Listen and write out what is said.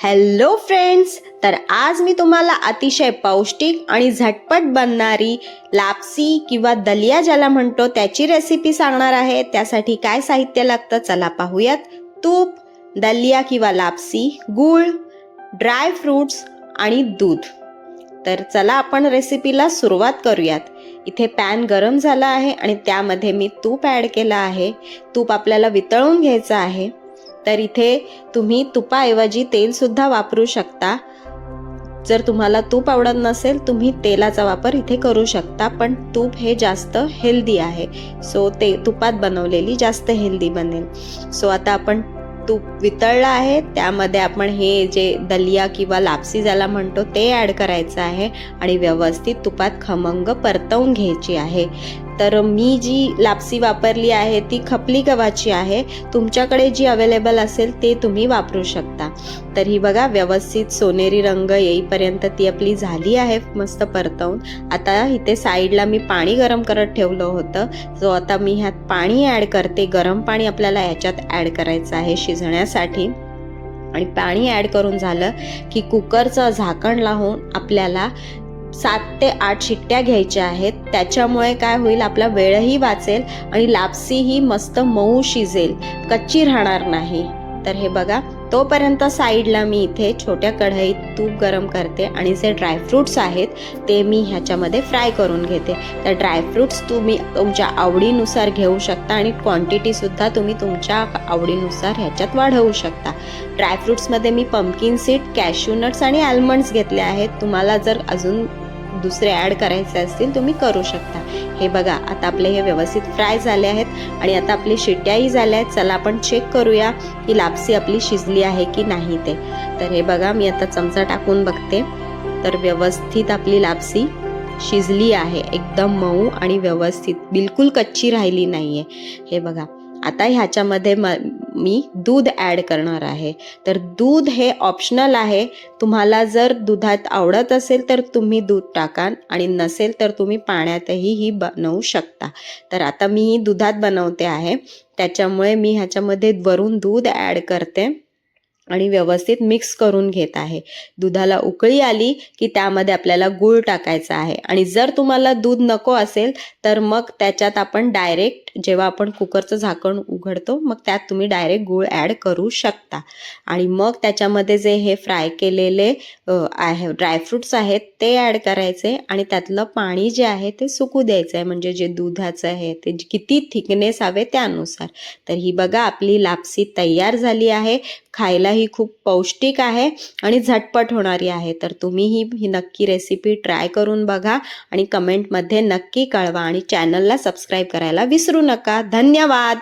Hello friends तर आज मी तुम्हाला अतिशय पौष्टिक आणि झटपट बनणारी लापसी किंवा दलिया ज्याला म्हणतो त्याची रेसिपी सांगणार आहे. त्यासाठी काय साहित्य लागतं चला पाहूयात. तूप दलिया किंवा लापसी गूळ ड्राय फ्रूट्स आणि दूध. तर चला आपण रेसिपीला सुरुवात करूयात. इथे पॅन गरम झाला आहे आणि त्यामध्ये मी तूप ॲड केलं आहे. तूप आपल्याला वितळून घ्यायचं आहे. तर इथे तुम्ही तुपाऐवजी तेलसुद्धा वापरू शकता. जर तुम्हाला तूप आवडत नसेल तुम्ही तेलाचा वापर इथे करू शकता पण तूप हे जास्त हेल्दी आहे. सो ते तुपात बनवलेली जास्त हेल्दी बनेल. सो आता आपण तूप वितळलं आहे त्यामध्ये आपण हे जे दलिया किंवा लापसी ज्याला म्हणतो ते ॲड करायचं आहे आणि व्यवस्थित तुपात खमंग परतवून घ्यायची आहे. तर मी जी लापसी वापरली आहे ती खपली गव्हाची आहे. तुमच्याकडे जी अवेलेबल असेल ते तुम्ही वापरू शकता. तर ही बघा व्यवस्थित सोनेरी रंग येईपर्यंत ती आपली झाली आहे मस्त परतवून. आता इथे साईडला मी पाणी गरम करत ठेवलं होतं. जो आता मी ह्यात पाणी ॲड करते गरम पाणी आपल्याला याच्यात ॲड करायचं आहे शिजण्यासाठी. आणि पाणी ॲड करून झालं की कुकरचं झाकण लावून आपल्याला सात ते आठ शिट्ट्या घ्यायच्या आहेत. त्याच्यामुळे काय होईल आपला वेळही वाचेल आणि लापसी ही मस्त मऊ शिजेल. कच्ची राहणार नाही. तर हे बघा तोपर्यंत साईडला मी इथे छोट्या कढईत तूप गरम करते आणि जे ड्रायफ्रूट्स आहेत ते मी ह्याच्यामध्ये फ्राय करून घेते. तर ड्रायफ्रूट्स तुम्ही तुमच्या आवडीनुसार घेऊ शकता आणि क्वांटिटीसुद्धा तुम्ही तुमच्या आवडीनुसार ह्याच्यात वाढवू शकता. ड्रायफ्रूट्समध्ये मी पम्पकिन सीड कॅश्यू नट्स आणि आल्मंड्स घेतले आहेत. तुम्हाला जर अजून दुसरे ॲड करायचे असतील तुम्ही करू शकता. हे बघा आता आपले हे व्यवस्थित फ्राय झाले आहेत आणि आता आपली शिट्याही झाल्या आहेत. चला आपण चेक करूया की लापसी आपली शिजली आहे की नाही ते. तर हे बघा मी आता चमचा टाकून बघते. तर व्यवस्थित आपली लापसी शिजली आहे. एकदम मऊ आणि व्यवस्थित. बिलकुल कच्ची राहिली नाही आहे हे बघा आता ह्याच्यामध्ये म मी दूध ॲड करणार आहे. तर दूध हे ऑप्शनल आहे. तुम्हाला जर दुधात आवडत असेल तर तुम्ही दूध टाकाल आणि नसेल तर तुम्ही पाण्यातही ही बनवू शकता. तर आता मी ही दुधात बनवते आहे. त्याच्यामुळे मी ह्याच्यामध्ये वरून दूध ॲड करते आणि व्यवस्थित मिक्स करून घेत आहे. दुधाला उकळी आली की त्यामध्ये आपल्याला गूळ टाकायचा आहे. आणि जर तुम्हाला दूध नको असेल तर मग त्याच्यात आपण डायरेक्ट जेव्हा आपण कुकरचं झाकण उघडतो मग त्यात तुम्ही डायरेक्ट गूळ ॲड करू शकता. आणि मग त्याच्यामध्ये जे हे फ्राय केलेले आहे ड्रायफ्रुट्स आहेत ते ॲड करायचे आणि त्यातलं पाणी जे आहे ते सुकू द्यायचं आहे म्हणजे जे दुधाचं आहे ते किती थिकनेस हवे त्यानुसार. तर ही बघा आपली लापसी तयार झाली आहे. खायलाही खूप पौष्टिक आहे आणि झटपट होणारी आहे. तर तुम्ही ही ही नक्की रेसिपी ट्राय करून बघा आणि कमेंटमध्ये नक्की कळवा आणि चॅनलला सबस्क्राईब करायला विसरू विसरू नका. धन्यवाद.